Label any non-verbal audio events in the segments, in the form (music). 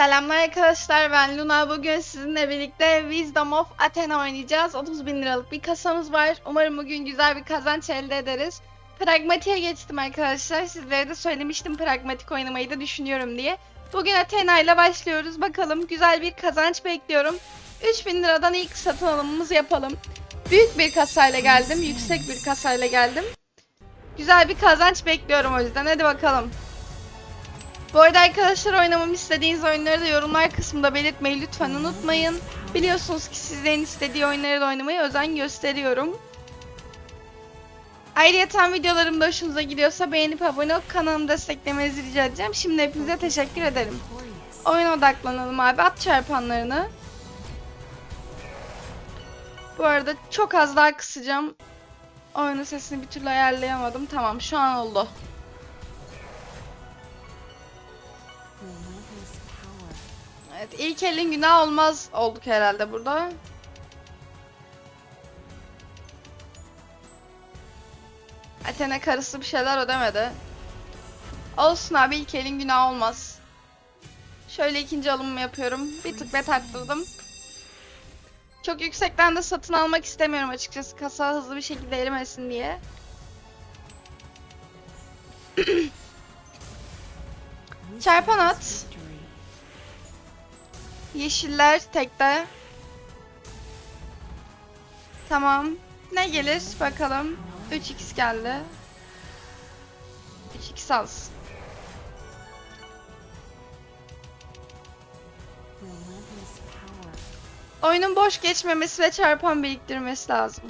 Selamlar arkadaşlar ben Luna. Bugün sizinle birlikte Wisdom of Athena oynayacağız. 30 bin liralık bir kasamız var. Umarım bugün güzel bir kazanç elde ederiz. Pragmatik'e geçtim arkadaşlar. Sizlere de söylemiştim pragmatik oynamayı da düşünüyorum diye. Bugün Athena ile başlıyoruz. Bakalım güzel bir kazanç bekliyorum. 3000 liradan ilk satın alımımızı yapalım. Büyük bir kasayla geldim. Yüksek bir kasayla geldim. Güzel bir kazanç bekliyorum o yüzden. Hadi bakalım. Bu arada arkadaşlar oynamamı istediğiniz oyunları da yorumlar kısmında belirtmeyi lütfen unutmayın. Biliyorsunuz ki sizlerin istediği oyunları da oynamaya özen gösteriyorum. Ayrıca videolarım da hoşunuza gidiyorsa beğenip abone olup kanalımı desteklemenizi rica edeceğim. Şimdi hepinize teşekkür ederim. Oyuna odaklanalım abi. At çarpanlarını. Bu arada çok az daha kısacağım. Oyunun sesini bir türlü ayarlayamadım. Tamam şu an oldu. Evet ilk elin günah olmaz olduk herhalde burada. Athena karısı bir şeyler ödemedi. Olsun abi ilk elin günah olmaz. Şöyle ikinci alımımı yapıyorum. Bir tık bet arttırdım. Çok yüksekten de satın almak istemiyorum açıkçası. Kasa hızlı bir şekilde erimesin diye. (clears throat) Çarpan at. Yeşiller tekte. Tamam. Ne gelir bakalım. 3x geldi. 3x alsın. Oyunun boş geçmemesi ve çarpan biriktirmesi lazım.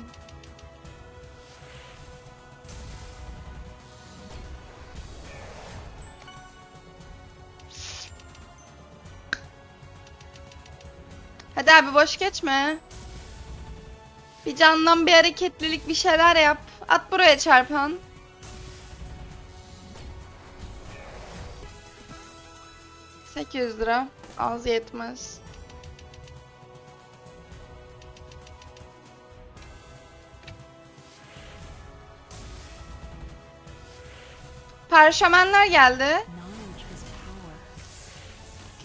Abi boş geçme. Bir candan bir hareketlilik bir şeyler yap. At buraya çarpan. Sekiz lira. Az yetmez. Parşömenler geldi.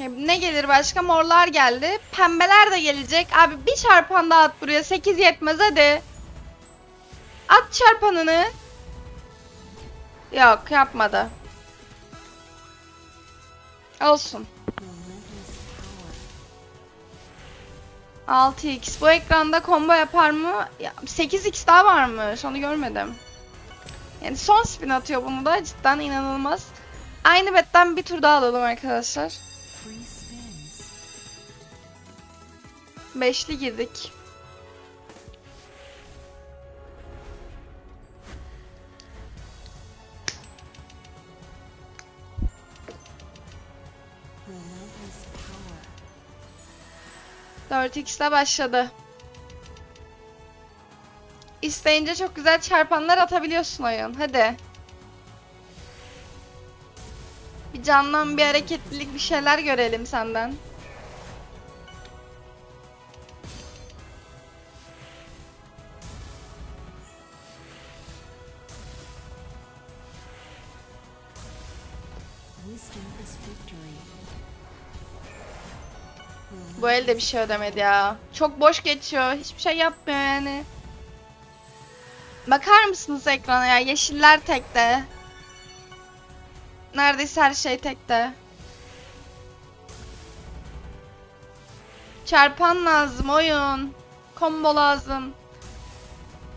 Okey, Ne gelir başka? Morlar geldi. Pembeler de gelecek. Abi bir çarpan daha at buraya. 8 yetmez hadi. At çarpanını. Yok yapmadı. Olsun. 6x. Bu ekranda combo yapar mı? Ya, 8x daha varmış. Onu görmedim. Yani son spin atıyor bunu da. Cidden inanılmaz. Aynı betten bir tur daha alalım arkadaşlar. Beşli girdik. Dört x'le başladı. İsteyince çok güzel çarpanlar atabiliyorsun oyun. Hadi. Bir canlan bir hareketlilik bir şeyler görelim senden. Elde bir şey ödemedi ya. Çok boş geçiyor. Hiçbir şey yapmıyor yani. Bakar mısınız ekrana ya? Yeşiller tekte. Neredeyse her şey tekte. Çarpan lazım oyun. Combo lazım.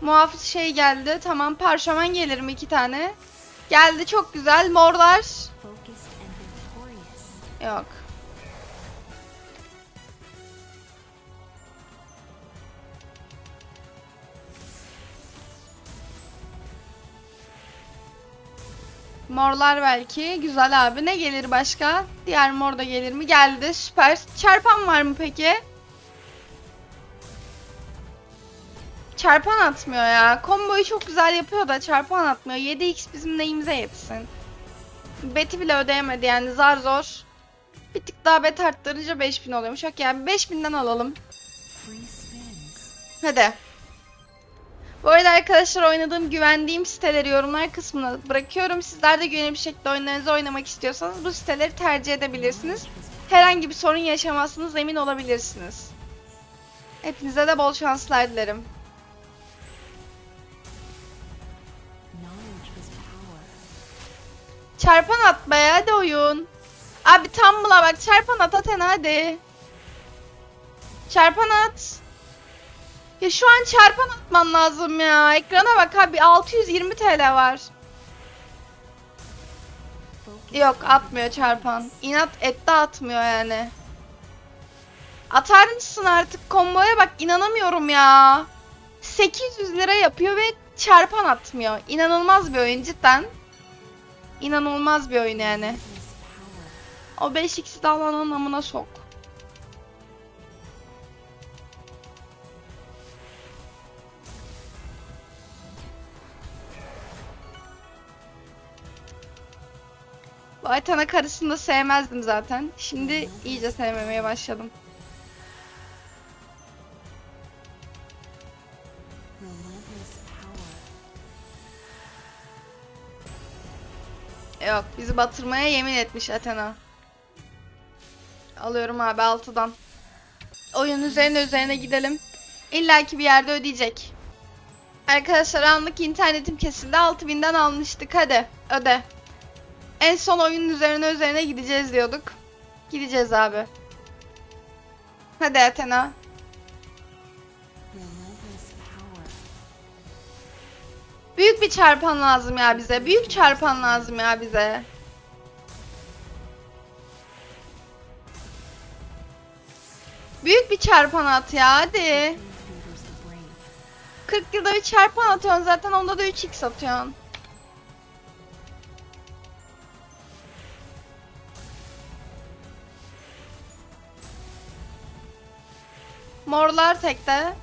Muhafız şey geldi. Tamam parşömen gelir mi iki tane? Geldi çok güzel. Morlar. Yok. Morlar belki. Güzel abi. Ne gelir başka? Diğer mor da gelir mi? Geldi. Süper. Çarpan var mı peki? Çarpan atmıyor ya. Komboyu çok güzel yapıyor da çarpan atmıyor. 7x bizim neyimize yetsin. Beti bile ödeyemedi yani zar zor. Bir tık daha bet arttırınca 5000 oluyormuş. Okey yani 5000'den alalım. Hadi. Bu arada arkadaşlar oynadığım güvendiğim siteleri yorumlar kısmına bırakıyorum. Sizler de güvenli bir şekilde oyunlarınızı oynamak istiyorsanız bu siteleri tercih edebilirsiniz. herhangi bir sorun yaşamazsınız emin olabilirsiniz. Hepinize de bol şanslar dilerim. Çarpan at be hadi oyun. Abi tam bula bak çarpan at Athena hadi. Çarpan at. Ya şu an çarpan atman lazım ya. Ekrana bak abi 620 TL var. Yok atmıyor çarpan. İnat ette atmıyor yani. Atar mısın artık komboya bak inanamıyorum ya. 800 lira yapıyor ve çarpan atmıyor. İnanılmaz bir oyun cidden. İnanılmaz bir oyun yani. O 5x'i de alanın amına sok. Aytana karısını da sevmezdim zaten. Şimdi iyice sevmemeye başladım. Yok bizi batırmaya yemin etmiş Athena. Alıyorum abi altıdan. Oyun üzerine üzerine gidelim. İlla ki bir yerde ödeyecek. Arkadaşlar anlık internetim kesildi. 6000'den almıştık hadi öde. En son oyunun üzerine üzerine gideceğiz diyorduk. Gideceğiz abi. Hadi Athena. Büyük bir çarpan lazım ya bize. Büyük çarpan lazım ya bize. Büyük bir çarpan at ya hadi. Favors the brave. 40 yılda bir çarpan atıyorsun zaten onda da 3x atıyorsun. Morlar tekte.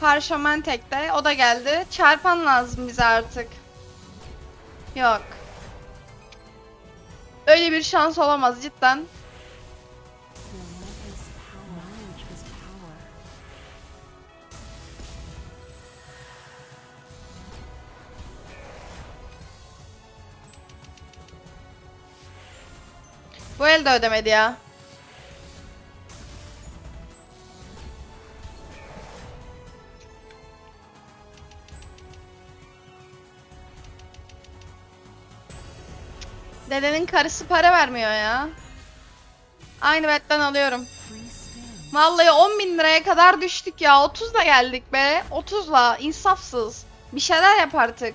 Parşömen tekte. O da geldi. Çarpan lazım bize artık. Yok. Öyle bir şans olamaz cidden. Bu el de ödemedi ya. Dedenin karısı para vermiyor ya. Aynı betten alıyorum. Vallahi 10 bin liraya kadar düştük ya. 30'la geldik be. 30'la. insafsız. Bir şeyler yap artık.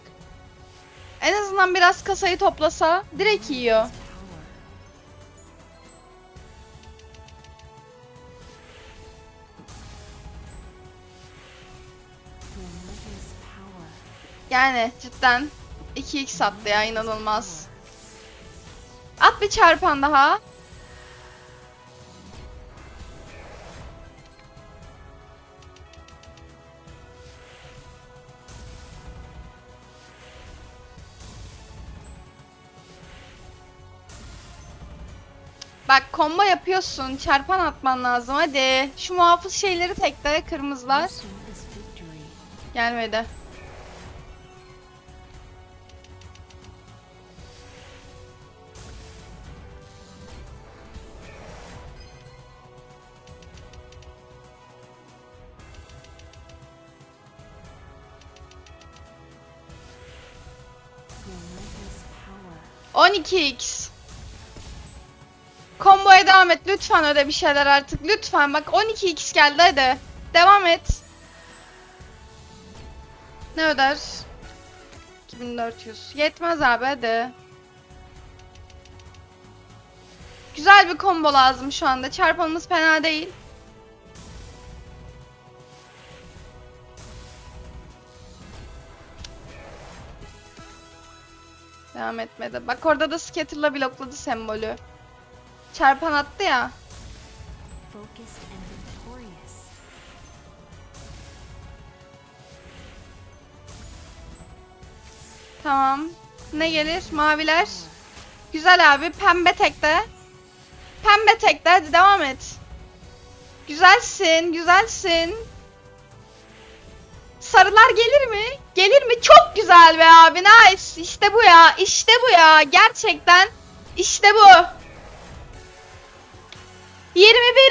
En azından biraz kasayı toplasa direkt yiyor. Yani cidden 2x attı ya inanılmaz. At bir çarpan daha. Bak combo yapıyorsun. Çarpan atman lazım hadi. Şu muhafız şeyleri tekle kırmızılar. Gelmedi. 12x. Komboya devam et. Lütfen öde bir şeyler artık. Lütfen bak 12x geldi hadi. Devam et. Ne öder? 2400. Yetmez abi hadi. Güzel bir combo lazım şu anda. Çarpanımız fena değil. Devam etmedi. Bak orada da Scatter'la blokladı sembolü. Çarpan attı ya. Tamam. Ne gelir? Maviler. Güzel abi. Pembe tekte. Pembe tekte. Hadi devam et. Güzelsin. Güzelsin. Sarılar gelir mi? Gelir mi? Çok güzel be abi. Nice. İşte bu ya. İşte bu ya. Gerçekten. İşte bu.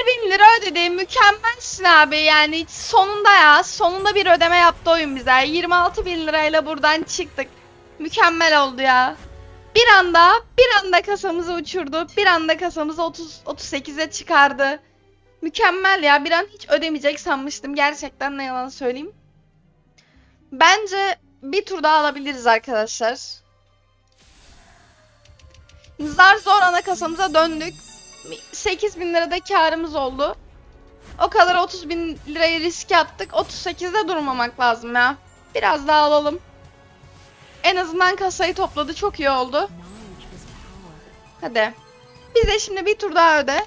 bin lira ödedi. Mükemmelsin abi. Yani sonunda ya. Sonunda bir ödeme yaptı oyun bize. 26 bin lirayla buradan çıktık. Mükemmel oldu ya. Bir anda, bir anda kasamızı uçurdu. Bir anda kasamızı 30 38'e çıkardı. Mükemmel ya. Bir an hiç ödemeyecek sanmıştım. Gerçekten ne yalan söyleyeyim. Bence bir tur daha alabiliriz arkadaşlar. Zar zor ana kasamıza döndük. 8 bin lirada karımız oldu. O kadar 30 bin lirayı riske attık. 38'de durmamak lazım ya. Biraz daha alalım. En azından kasayı topladı. Çok iyi oldu. Hadi. Bize şimdi bir tur daha öde.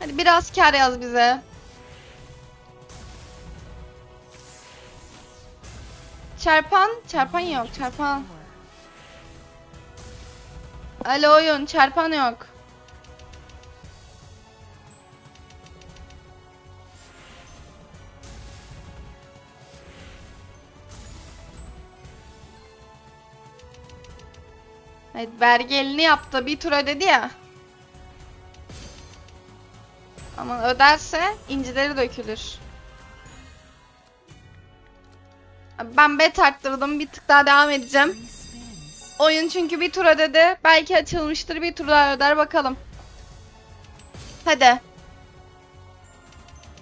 Hadi biraz kar yaz bize. Çarpan, çarpan yok, çarpan. Alo oyun, çarpan yok. Evet, vergi elini yaptı. Bir tur ödedi ya. Ama öderse incileri dökülür. Ben bet arttırdım. Bir tık daha devam edeceğim. Oyun çünkü bir tur ödedi. Belki açılmıştır. Bir tur daha öder bakalım. Hadi.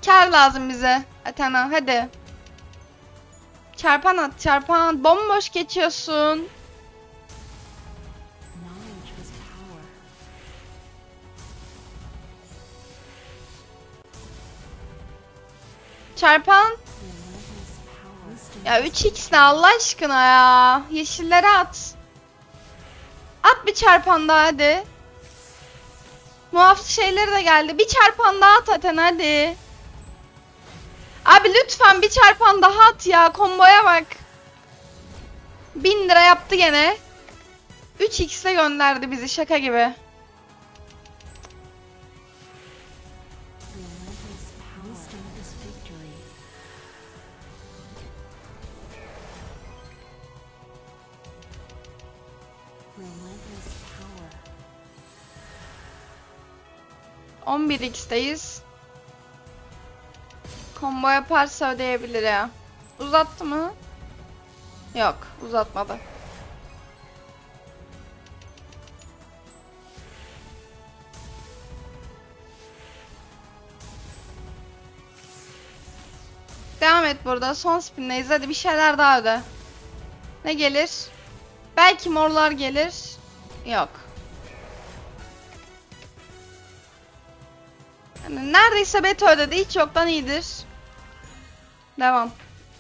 Kar lazım bize. Athena hadi. Çarpan at çarpan. Bomboş geçiyorsun. Çarpan. Ya 3x ne Allah aşkına ya. Yeşillere at. At bir çarpan daha hadi. Muhafız şeyleri de geldi. Bir çarpan daha at Aten hadi. Abi lütfen bir çarpan daha at ya. Komboya bak. 1000 lira yaptı gene. 3x'e gönderdi bizi şaka gibi. 11x'teyiz. Combo yaparsa ödeyebilir ya. Uzattı mı? Yok, uzatmadı. Devam et burada. Son spindeyiz. Hadi bir şeyler daha öde. Ne gelir? Belki morlar gelir. Yok. Neredeyse beta ödedi. Hiç yoktan iyidir. Devam.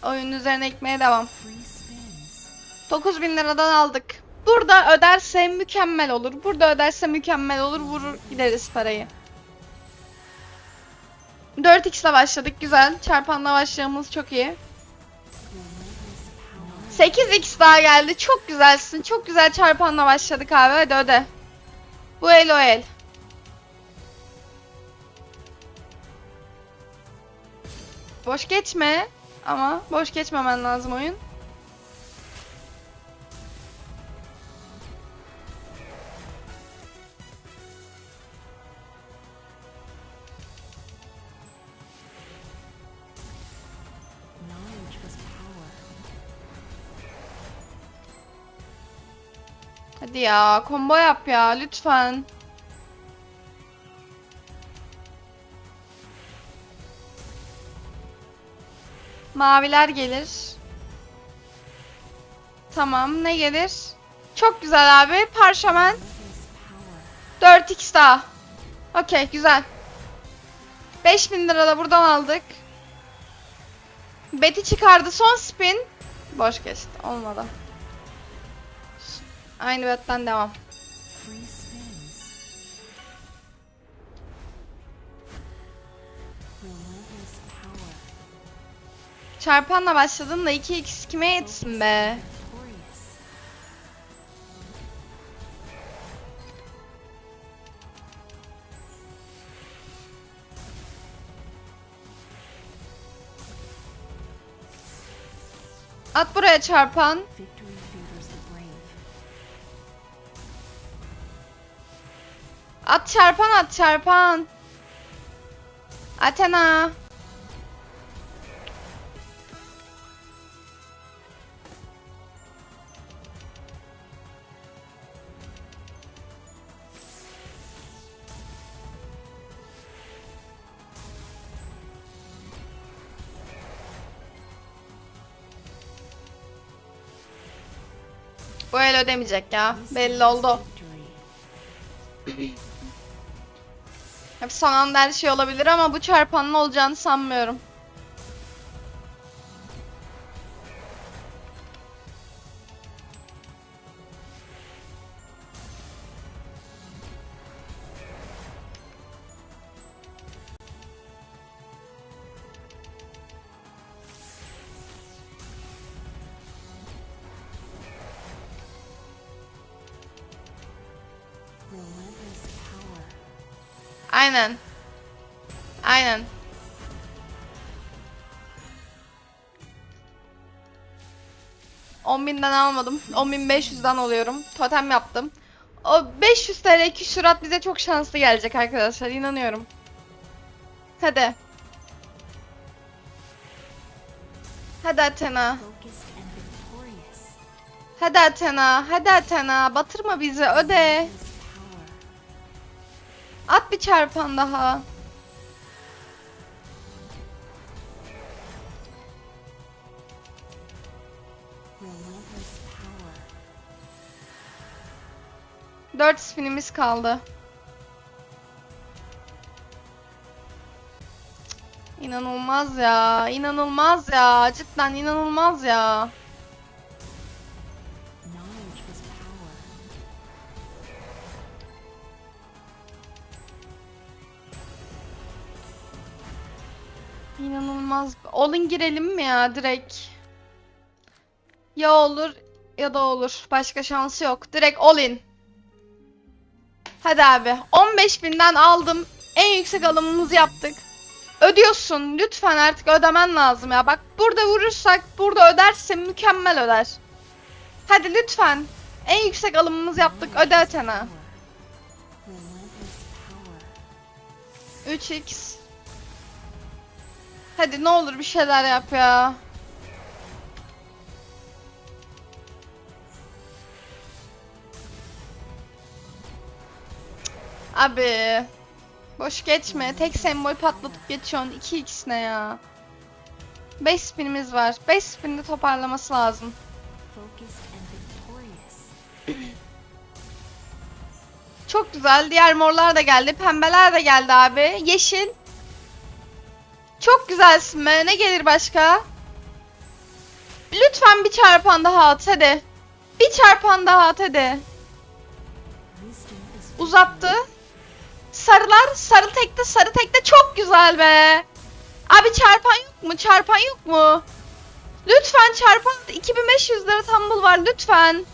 Oyunun üzerine ekmeye devam. Free spins. 9000 liradan aldık. Burada öderse mükemmel olur. Burada öderse mükemmel olur. Vurur gideriz parayı. 4x ile başladık. Güzel. Çarpanla başlayımız çok iyi. Relentless power. 8x daha geldi. Çok güzelsin. Çok güzel çarpanla başladık abi. Hadi öde. Bu el o el. Boş geçme. Ama boş geçmemen lazım oyun. Hadi ya, combo yap ya lütfen. Maviler gelir. Tamam, ne gelir? Çok güzel abi. Parşömen. Relentless power. 4x daha. Okey, güzel. 5000 lira da buradan aldık. Beti çıkardı. Son spin. Boş geçti. Olmadı. Aynı betten devam. Çarpanla başladın da 2x kime yetsin be? At buraya çarpan. At çarpan at çarpan. Athena. Bu el ödemeyecek ya. Belli oldu. (clears throat) Hep son anda her şey olabilir ama bu çarpanın olacağını sanmıyorum. Binden almadım. 10.500'den alıyorum. Totem yaptım. O 500 TL küsurat bize çok şanslı gelecek arkadaşlar. inanıyorum. Hadi. Hadi Athena. Hadi Athena. Hadi Athena. Batırma bizi. Öde. At bir çarpan daha. 4 spinimiz kaldı. İnanılmaz ya. inanılmaz ya. Cidden inanılmaz ya. İnanılmaz. Olun girelim mi ya direkt? Ya olur ya da olur. Başka şansı yok. Direkt all in. Hadi abi. 15.000'den aldım. En yüksek alımımızı yaptık. Ödüyorsun. Lütfen artık ödemen lazım ya. Bak burada vurursak burada ödersin mükemmel öder. Hadi lütfen. En yüksek alımımızı yaptık. Öde Athena. Relentless power. 3x. Hadi ne olur bir şeyler yap ya. Abi. Boş geçme. Tek sembol patlatıp geçiyorsun. 2x ne ya? 5 spinimiz var. 5 spinde toparlaması lazım. Çok güzel. Diğer morlar da geldi. Pembeler de geldi abi. Yeşil. Çok güzelsin be. Ne gelir başka? Lütfen bir çarpan daha at hadi. Bir çarpan daha at hadi. Uzattı. Sarılar. Sarı tekte sarı tekte çok güzel be. Abi çarpan yok mu? Çarpan yok mu? Lütfen çarpan 2500 lira tumble var lütfen.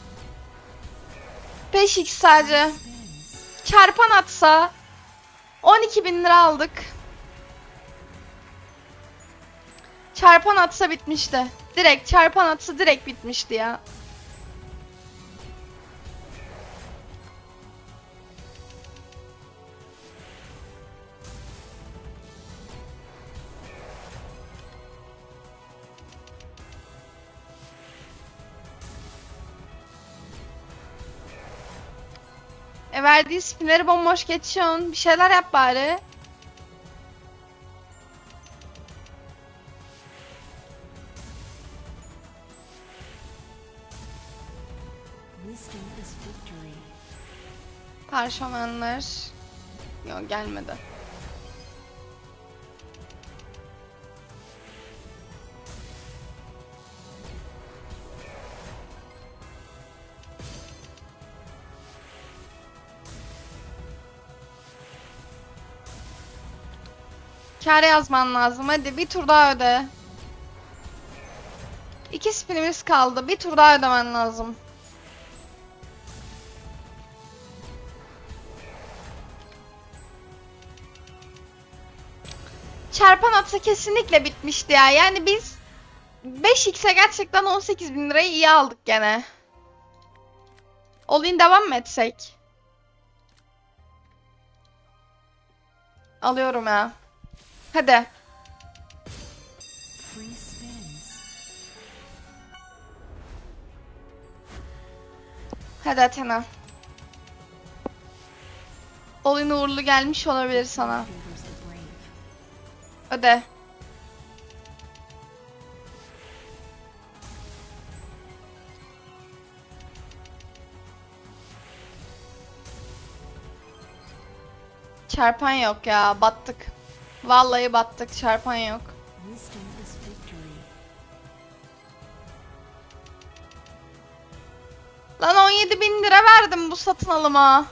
5x sadece. Çarpan atsa 12 bin lira aldık. Çarpan atsa bitmişti. Direkt çarpan atsa direkt bitmişti ya. Verdiği spinleri bomboş geçiyorsun. Bir şeyler yap bari. Parşömenler. Yok gelmedi. Kâre yazman lazım. Hadi bir tur daha öde. İki spinimiz kaldı. Bir tur daha ödemen lazım. Çarpan atsa kesinlikle bitmişti ya. Yani biz 5x'e gerçekten 18 bin lirayı iyi aldık gene. Olayın devam mı etsek? alıyorum ya. Hadi. Hadi Athena. Oyun uğurlu gelmiş olabilir sana. Öde. Çarpan yok ya, battık. Vallahi battık, çarpan yok. Lan 17 bin lira verdim bu satın alıma.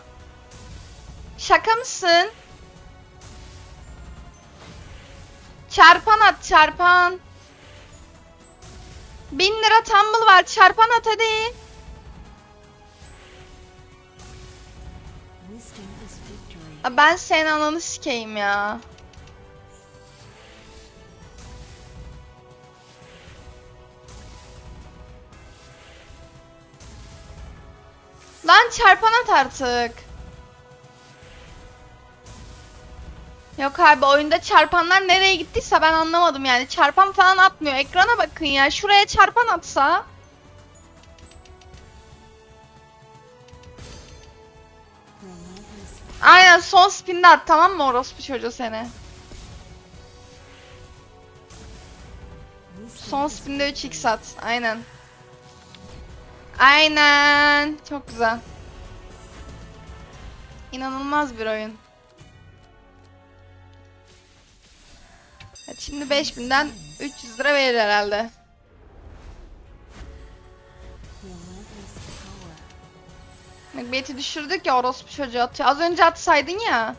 Şaka mısın? Çarpan at çarpan. 1000 lira tumble var çarpan at hadi. Ben senin ananı sikeyim ya. Lan çarpan at artık. Yok abi oyunda çarpanlar nereye gittiyse ben anlamadım yani. Çarpan falan atmıyor. Ekrana bakın ya. Şuraya çarpan atsa. Aynen son spinde at tamam mı orospu çocuğu seni. Son spinde victory. 3x at. Aynen. Aynen. Çok güzel. İnanılmaz bir oyun. Evet, şimdi 5000'den 300 lira verir herhalde. Macbeth'i düşürdük ya orospu çocuğu atıyor. Az önce atsaydın ya.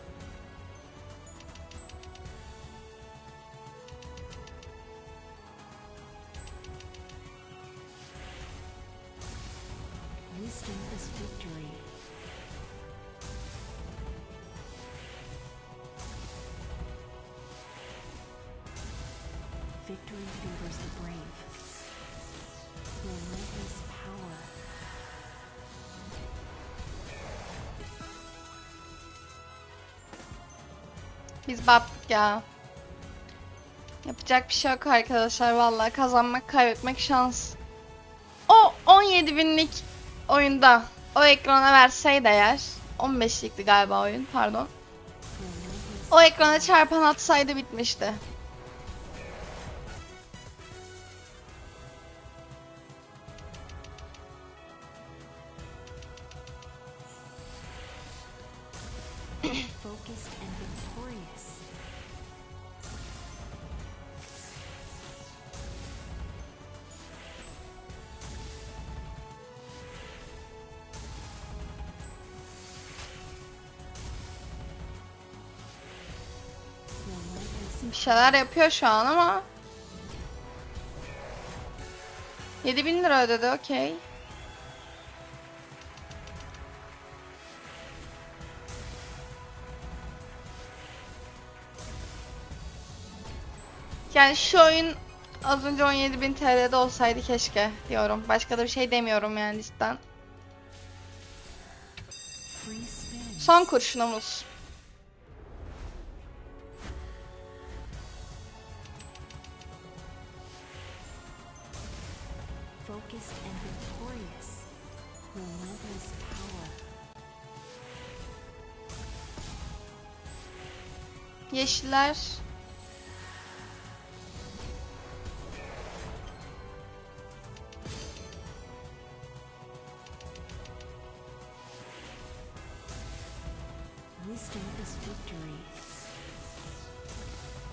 Victory favors the brave. Relentless power. Biz battık ya. Yapacak bir şey yok arkadaşlar vallahi kazanmak kaybetmek şans. O 17 binlik oyunda o ekrana verseydi eğer 15'likti galiba oyun pardon. O ekrana çarpan atsaydı bitmişti. Bir şeyler yapıyor şu an ama 7000 lira ödedi okey. Yani şu oyun az önce 17.000 TL'de olsaydı keşke diyorum. Başka da bir şey demiyorum yani cidden. Son kurşunumuz. Yeşiller.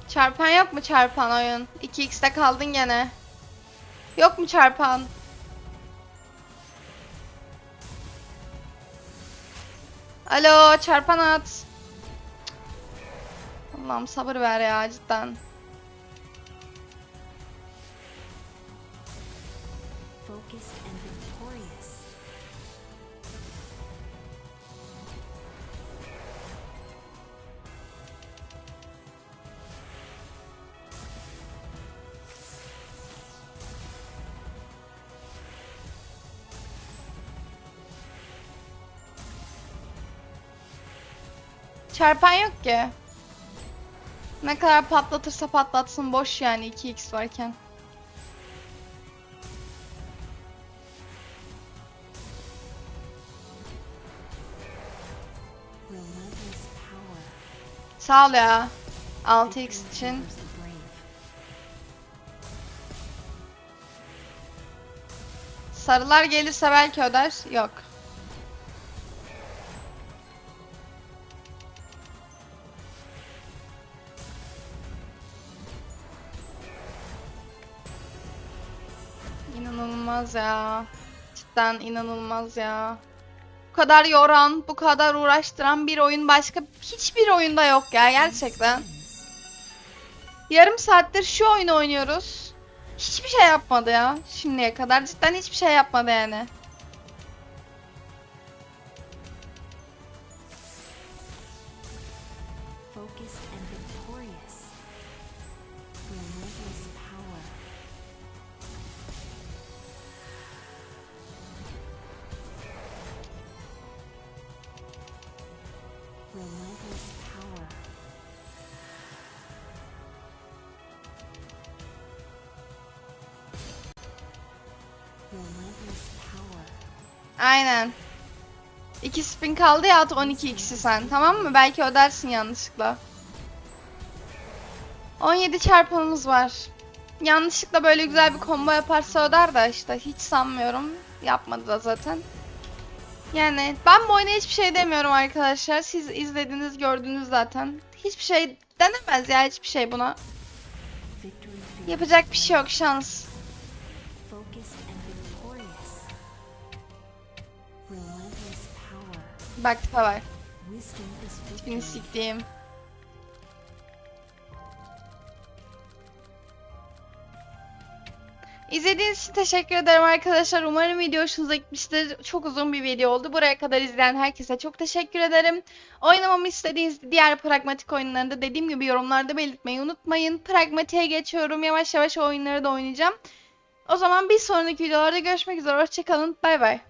Çarpan yok mu çarpan oyun? 2x'te kaldın gene. Yok mu çarpan? Alo çarpan at. Allah'ım sabır ver ya cidden. Çarpan yok ki. Ne kadar patlatırsa patlatsın boş yani 2x varken. Sağ ol ya. 6x Victory için. Sarılar gelirse belki öder. Yok. İnanılmaz ya. Cidden inanılmaz ya. Bu kadar yoran, bu kadar uğraştıran bir oyun başka hiçbir oyunda yok ya gerçekten. Yarım saattir şu oyunu oynuyoruz. Hiçbir şey yapmadı ya şimdiye kadar. Cidden hiçbir şey yapmadı yani. Kaldı ya at 12 x'i sen tamam mı? Belki ödersin yanlışlıkla. 17 çarpanımız var. Yanlışlıkla böyle güzel bir combo yaparsa öder de işte hiç sanmıyorum. Yapmadı da zaten. Yani ben bu oyuna hiçbir şey demiyorum arkadaşlar. Siz izlediniz gördünüz zaten. Hiçbir şey denemez ya hiçbir şey buna. Yapacak bir şey yok şans. Bak tipe Tipini victory. siktiğim. İzlediğiniz için teşekkür ederim arkadaşlar. Umarım video hoşunuza gitmiştir. Çok uzun bir video oldu. Buraya kadar izleyen herkese çok teşekkür ederim. Oynamamı istediğiniz diğer pragmatik oyunları da dediğim gibi yorumlarda belirtmeyi unutmayın. Pragmatiğe geçiyorum. Yavaş yavaş oyunları da oynayacağım. O zaman bir sonraki videolarda görüşmek üzere. Hoşçakalın. Bay bay.